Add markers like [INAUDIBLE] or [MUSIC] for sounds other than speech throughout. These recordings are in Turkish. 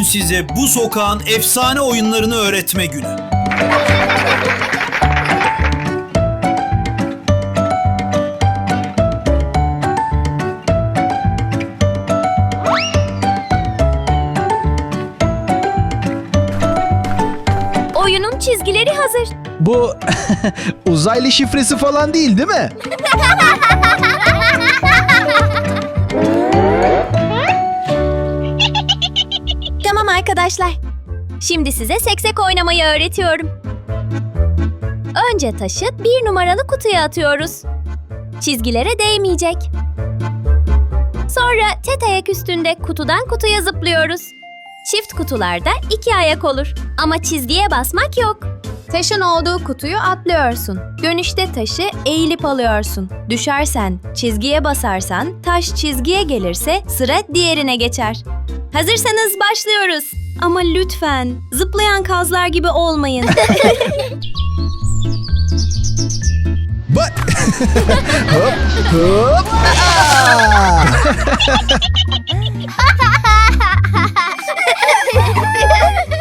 size bu sokağın efsane oyunlarını öğretme günü. Oyunun çizgileri hazır. Bu [LAUGHS] uzaylı şifresi falan değil değil mi? [LAUGHS] Şimdi size seksek oynamayı öğretiyorum. Önce taşı bir numaralı kutuya atıyoruz. Çizgilere değmeyecek. Sonra tek ayak üstünde kutudan kutuya zıplıyoruz. Çift kutularda iki ayak olur. Ama çizgiye basmak yok. Taşın olduğu kutuyu atlıyorsun. Dönüşte taşı eğilip alıyorsun. Düşersen, çizgiye basarsan, taş çizgiye gelirse sıra diğerine geçer. Hazırsanız başlıyoruz. Ama lütfen zıplayan kazlar gibi olmayın. [LAUGHS] Bak. [LAUGHS] hop hop. Aa!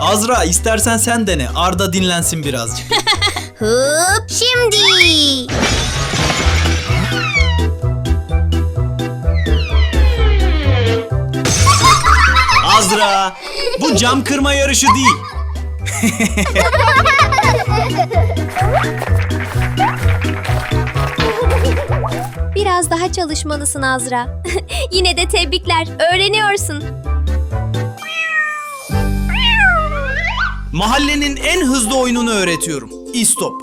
[LAUGHS] Azra istersen sen dene. Arda dinlensin birazcık. Hıp şimdi. Azra, bu cam kırma yarışı değil. Biraz daha çalışmalısın Azra. [LAUGHS] Yine de tebrikler. Öğreniyorsun. Mahallenin en hızlı oyununu öğretiyorum. İstop.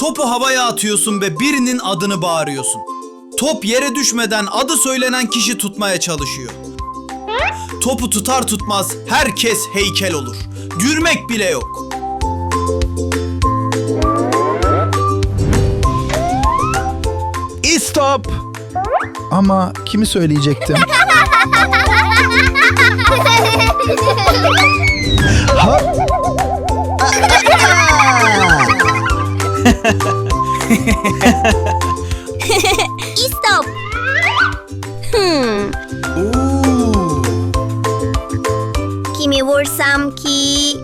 Topu havaya atıyorsun ve birinin adını bağırıyorsun. Top yere düşmeden adı söylenen kişi tutmaya çalışıyor. Topu tutar tutmaz herkes heykel olur. Gürmek bile yok. İstop. Ama kimi söyleyecektim? Hop. [LAUGHS] kimi vursam ki?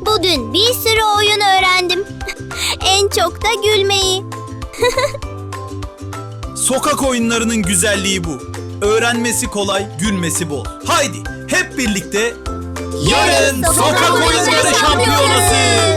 Bugün bir sürü oyun öğrendim. en çok da gülmeyi. Sokak oyunlarının güzelliği bu. Öğrenmesi kolay, gülmesi bol. Haydi hep birlikte yarın Sokak Oyunları şampiyonası.